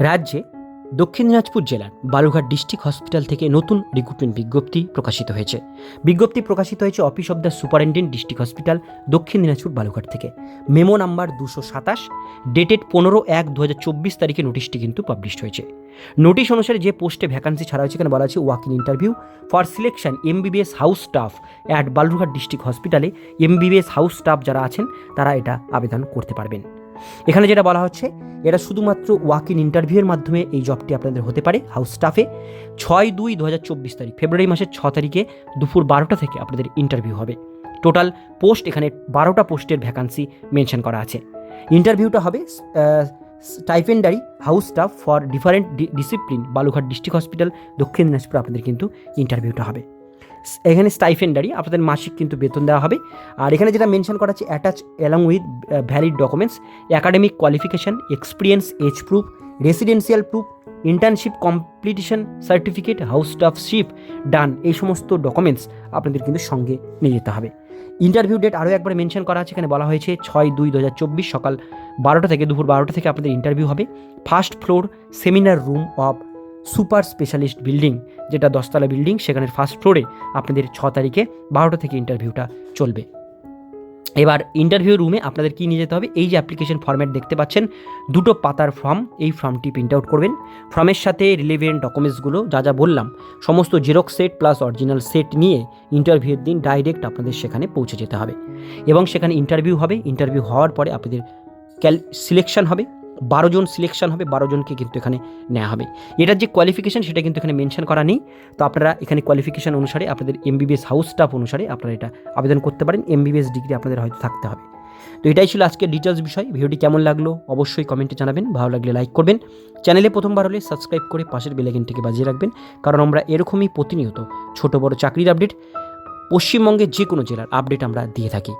রাজ্যে দক্ষিণ দিনাজপুর জেলার বালুঘাট ডিস্ট্রিক্ট হসপিটাল থেকে নতুন রিক্রুটমেন্ট বিজ্ঞপ্তি প্রকাশিত হয়েছে। বিজ্ঞপ্তি প্রকাশিত হয়েছে office of the superintendent district hospital Dakshin Dinajpur Balurghat থেকে। মেমো নাম্বার দুশো সাতাশ, ডেটেড পনেরো এক দু হাজার চব্বিশ তারিখে নোটিশটি কিন্তু পাবলিশড হয়েছে। নোটিশ অনুসারে যে পোস্টে ভ্যাকান্সি ছাড়া হয়েছে এখানে বলা আছে walk in interview for selection MBBS house staff at Balurghat district হসপিটালে এমবিবিএস হাউস স্টাফ যারা আছেন তারা এটা আবেদন করতে পারবেন। এখানে যেটা বলা হচ্ছে, এটা শুধুমাত্র ওয়াক ইন ইন্টারভিউয়ের মাধ্যমে এই জবটি আপনাদের হতে পারে হাউস স্টাফে ছয় দুই দু তারিখ ফেব্রুয়ারি মাসের ছ তারিখে দুপুর বারোটা থেকে আপনাদের ইন্টারভিউ হবে। টোটাল পোস্ট এখানে বারোটা পোস্টের ভ্যাকান্সি মেনশন করা আছে। ইন্টারভিউটা হবে stipendiary house staff for different discipline Balurghat district hospital Dakshin Dinajpur, আপনাদের কিন্তু ইন্টারভিউটা হবে। এখানে স্টাইফেন্ডারি আপনাদের মাসিক কিন্তু বেতন দেওয়া হবে। আর এখানে যেটা মেনশন করা আছে attach along with valid documents academic qualification experience age proof residential proof internship completion certificate house staffship done এই সমস্ত ডকুমেন্টস আপনাদের কিন্তু সঙ্গে নিয়ে যেতে হবে। ইন্টারভিউ ডেট আরও একবার মেনশন করা আছে, এখানে বলা হয়েছে ছয় দুই দু সকাল বারোটা থেকে দুপুর বারোটা থেকে আপনাদের ইন্টারভিউ হবে। First floor seminar room of super specialist building, যেটা দশতলা বিল্ডিং, সেখানের ফার্স্ট ফ্লোরে আপনাদের ছ তারিখে বারোটা থেকে ইন্টারভিউটা চলবে। এবার ইন্টারভিউ রুমে আপনাদের কী নিয়ে যেতে হবে? এই যে অ্যাপ্লিকেশন ফর্ম্যাট দেখতে পাচ্ছেন, দুটো পাতার ফর্ম, এই ফর্মটি প্রিন্ট আউট করবেন। ফর্মের সাথে রিলেভেন্ট ডকুমেন্টসগুলো যা যা বললাম, সমস্ত xerox set plus original set নিয়ে ইন্টারভিউর দিন ডাইরেক্ট আপনাদের সেখানে পৌঁছে যেতে হবে। এবং সেখানে ইন্টারভিউ হবে ইন্টারভিউ হওয়ার পরে আপনাদের ক্যাল সিলেকশন হবে। বারো জন সিলেকশন হবে, বারো জনকে কিন্তু এখানে নেওয়া হবে। এটার যে কোয়ালিফিকেশন সেটা কিন্তু এখানে মেনশন করা নেই। তো আপনারা এখানে কোয়ালিফিকেশান অনুসারে আপনাদের এমবিবিএস হাউস স্টাফ অনুসারে আপনারা এটা আবেদন করতে পারেন। এমবিবিএস ডিগ্রি আপনাদের হয়তো থাকতে হবে। তো এটাই ছিল আজকের ডিটেলস বিষয়। ভিডিওটি কেমন লাগল অবশ্যই কমেন্টে জানাবেন। ভালো লাগলে লাইক করবেন। চ্যানেলে প্রথমবার হলে সাবস্ক্রাইব করে পাশের বেলাইকনটিকে বাজিয়ে রাখবেন। কারণ আমরা এরকমই প্রতিনিয়ত ছোট বড় চাকরির আপডেট পশ্চিমবঙ্গের যে কোনো জেলার আপডেট আমরা দিয়ে থাকি।